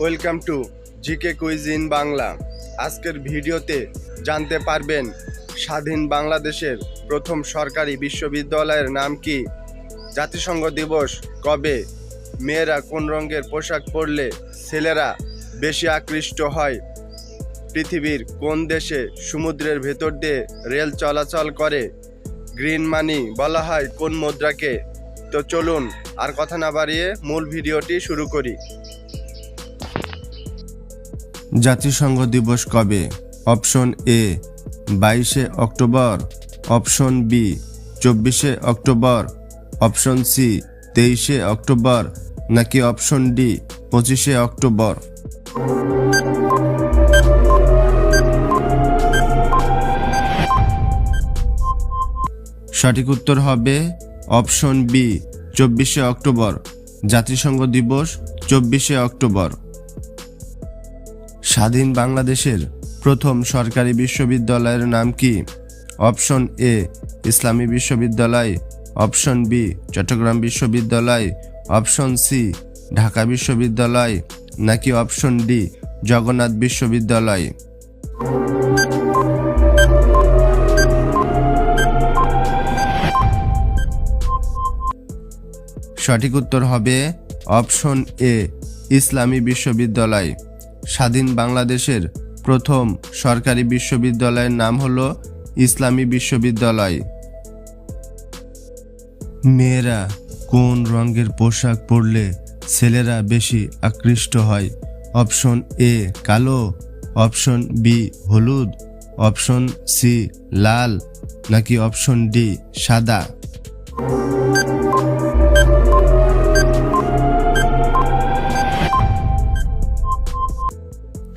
Welcome to GK quiz in Bangla আজকের ভিডিওতে জানতে পারবেন, স্বাধীন বাংলাদেশের প্রথম সরকারি বিশ্ববিদ্যালয়ের নাম কি? জাতিসংঘ দিবস কবে? মেয়েরা কোন রঙের পোশাক পরলে ছেলেরা বেশি আকৃষ্ট হয়? পৃথিবীর কোন দেশে সমুদ্রের ভেতর দিয়ে রেল চলাচল করে? গ্রিন মানি বলা হয় কোন মুদ্রাকে? তো চলুন আর কথা না বাড়িয়ে মূল ভিডিওটি শুরু করি। জাতিসংঘ দিবস কবে? অপশন এ, বাইশে অক্টোবর। অপশন বি, চব্বিশে অক্টোবর। অপশন সি, তেইশে অক্টোবর। নাকি অপশন ডি, পঁচিশে অক্টোবর? সঠিক উত্তর হবে অপশন বি, চব্বিশে অক্টোবর। জাতিসংঘ দিবস, চব্বিশে অক্টোবর। স্বাধীন বাংলাদেশের প্রথম সরকারি বিশ্ববিদ্যালয়ের নাম কি? অপশন এ, ইসলামী বিশ্ববিদ্যালয়। অপশন বি, চট্টগ্রাম বিশ্ববিদ্যালয়। অপশন সি, ঢাকা বিশ্ববিদ্যালয়। নাকি অপশন ডি, জগন্নাথ বিশ্ববিদ্যালয়? সঠিক উত্তর হবে অপশন এ, ইসলামী বিশ্ববিদ্যালয়। স্বাধীন বাংলাদেশের প্রথম সরকারি বিশ্ববিদ্যালয়ের নাম হলো ইসলামী বিশ্ববিদ্যালয়। মেয়েরা কোন রঙের পোশাক পরলে ছেলেরা বেশি আকৃষ্ট হয়? অপশন এ কালো, অপশন বি হলুদ, অপশন সি লাল, নাকি অপশন ডি সাদা?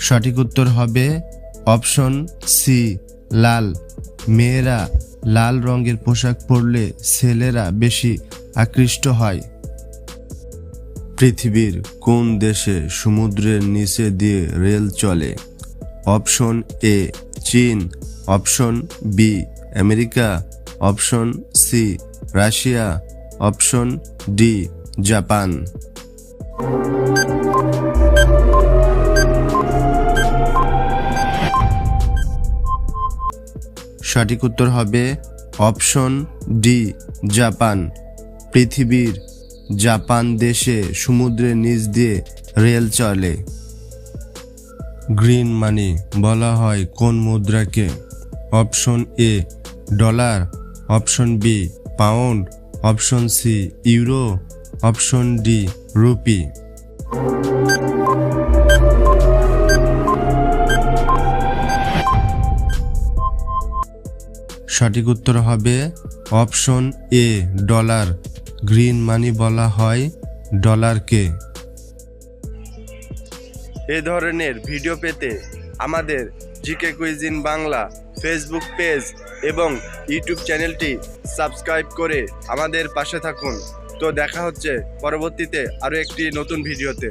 সঠিক উত্তর হবে অপশন সি, লাল। মেয়েরা লাল রঙের পোশাক পরলে ছেলেরা বেশি আকৃষ্ট হয়। পৃথিবীর কোন দেশে সমুদ্রের নিচে দিয়ে রেল চলে? অপশন এ, চীন। Option B, America. Option C, Russia. Option D, Japan. সঠিক উত্তর হবে অপশন ডি, জাপান। পৃথিবীর জাপান দেশে সমুদ্রের নিচ দিয়ে রেল চলে। গ্রিন মানি বলা হয় কোন মুদ্রাকে? Option A, dollar. Option B, pound. Option C, euro. Option D, rupee. সঠিক উত্তর হবে option A, dollar. Green money বলা হয় ডলারকে। এ ধরনের ভিডিও পেতে আমাদের GK quiz in Bangla Facebook page এবং ইউটিউব চ্যানেলটি সাবস্ক্রাইব করে আমাদের পাশে থাকুন। তো দেখা হচ্ছে পরবর্তীতে আরও একটি নতুন ভিডিওতে।